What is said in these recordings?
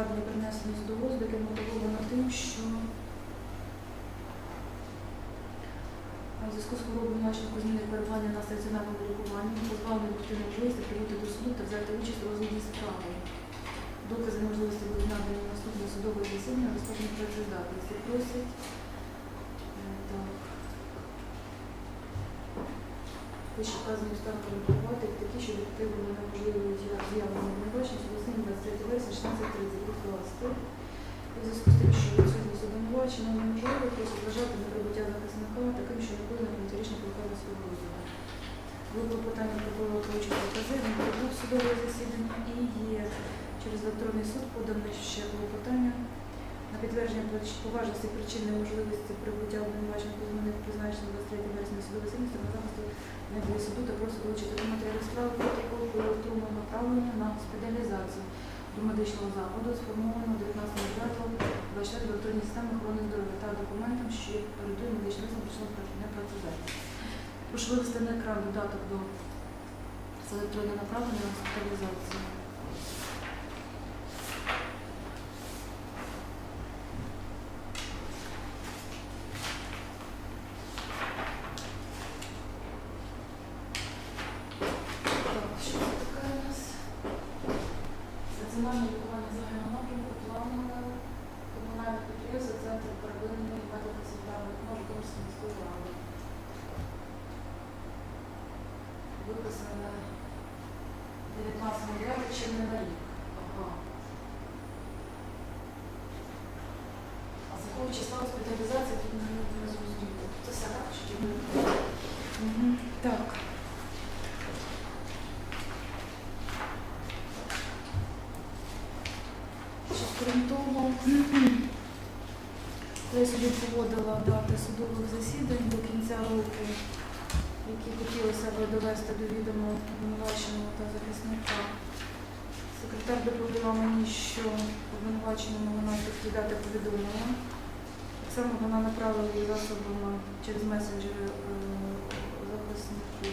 проведення перенесення з яке мотивовано тим, що в зв'язку з хворобою начинку зміни перебування на стаціонарному лікуванні, позбавлення дитини можливості прибути до суду та взяти участь у розгляді справи. Докази можливості будуть надані наступного судове засідання, достатньо працездатності. Просять. Вказані обставини врахувати такі, що детективи неможливо з'явлення обвинувачення судосіння 23 вересня 16.30 відкласти. У зв'язку з тим, що відсутність обвинувачення неможливо, просить вважати на прибуття захисника таким, що не буде протирічно прохання свого розгляду. Було питання прокурора Колочка Кази, він прибув судове засідання і є через електронний суд подане ще клопотання на підтвердження поважності причин неможливості прибуття обвинувачення позовних призначення 23 вересня судове засідання суду та просить долучити до матеріалів справи протокол про електронного направлення на госпіталізацію до медичного закладу, сформовано 19.09.24 в електронні системи охорони здоров'я та документам, що передує медичний висновок прийшло не працювати. Прошу вивести на екран додаток до з електронне направлення на госпіталізацію. Виписане 19 мільярдів чи не на рік. Ага. А з якого числа госпіталізація тут не, зрозуміло. Це все так? Чи? Мгм. Так. Крім того, я собі поводила дати судових засідань до кінця року, довести до відома обвинуваченого та захисника. Секретар доповіла мені, що обвинуваченому вона такі дати повідомила. Так само вона направила її засобами через месенджери е, захиснику.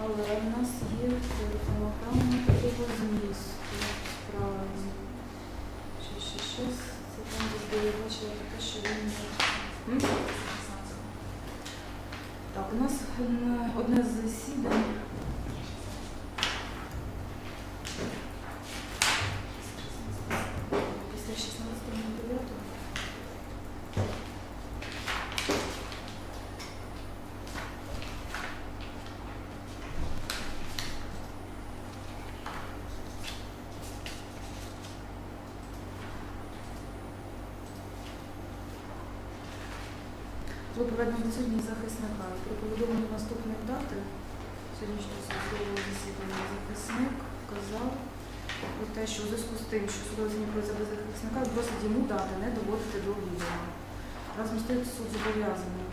Але в нас є телефонограма такого змісту одне з Було проведено захисника. При повідомленні наступної дати сьогоднішнього судового засідання захисник вказав про те, що у зв'язку з тим, що судове засідання проводиться без захисника, просить йому дати не доводити до відома. Разом з тим суд зобов'язаний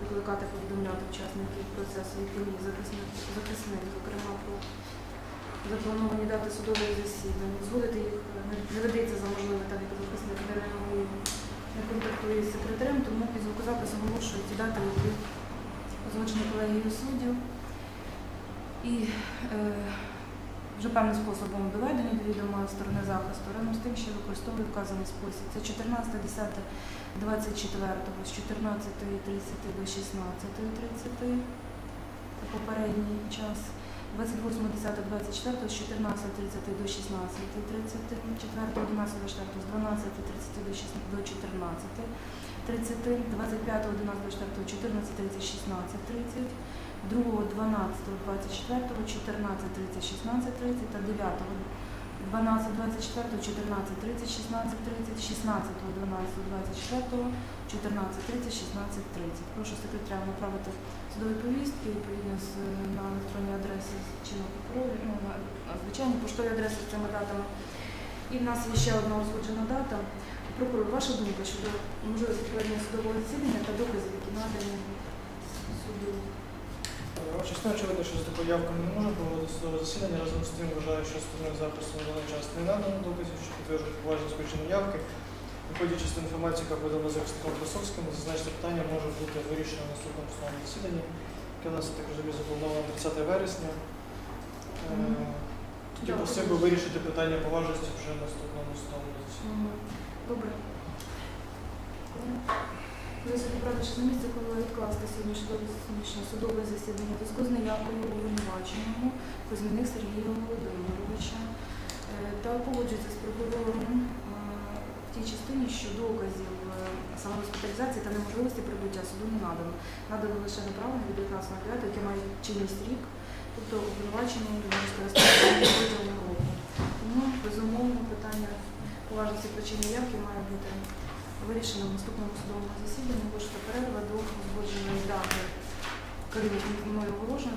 викликати повідомляти учасників процесу, яким захисник, захисник, зокрема про заплановані дати судового засідання, зводити їх не, не ведеться за можливе, так як захисник не реагує не контактує з секретарем, під звукозаписом дати, які озвучені колегією суддів. І е, вже певним способом доведені до відома сторони захисту, разом з тим, що використовує вказаний спосіб. Це 14, 10, 24, з 14.30 до 16.30, це попередній час. 28, 10, 24, з 14.30 до 16.30, 4, 11, 24, з 12.30 до 16 до 14, 30, 25, 11, 24, 14, 30, 16, 30, 2, 12, 24, 14, 30, 16, 30 та 9, 12, 24, 14, 30, 16, 30, 16, 12, 24, 14, 30, 16, 30. Прошу секретаря направити судові повістки відповідно на електронній адресі чинного прокурора, ну, на звичайній поштовій адресі з цими датами. І в нас є ще одна узгоджена дата. Прокурор, ваша думка щодо можливості проведення судового засідання та доказів, які надані суду. Чесно, очевидно, що з такою явкою не може проводити судове засідання. Разом з тим вважаю, що сторони захисту на даний час не надано доказів, що підтверджують поважність причини явки. Виходячи з інформації, яка подана захисником Красовським, зазначене питання може бути вирішено на наступному судовому засіданні, яке у нас я так розумію заплановано 30 вересня. Е, Мгм. Тоді Да, просив би вирішити питання поважності вже в наступному судовому Добре. Високо правда, що на місце, коли відкласти сьогоднішнє сьогоднішнє судове засідання зв'язку з неявкою обвинуваченому Кузьміних Сергія Володимировича е, та погоджується з прокурором е, в тій частині, що доказів е, самогоспіталізації та неможливості прибуття суду не надано. Надано лише направлення від 19.05, яке має чинність рік, тобто обвинувачення протягом року. Тому, безумовно, питання поважності причини явки має бути вирішено в наступному судовому засіданні. Кошта перерва до узгодженої дати керівник мною оголошено.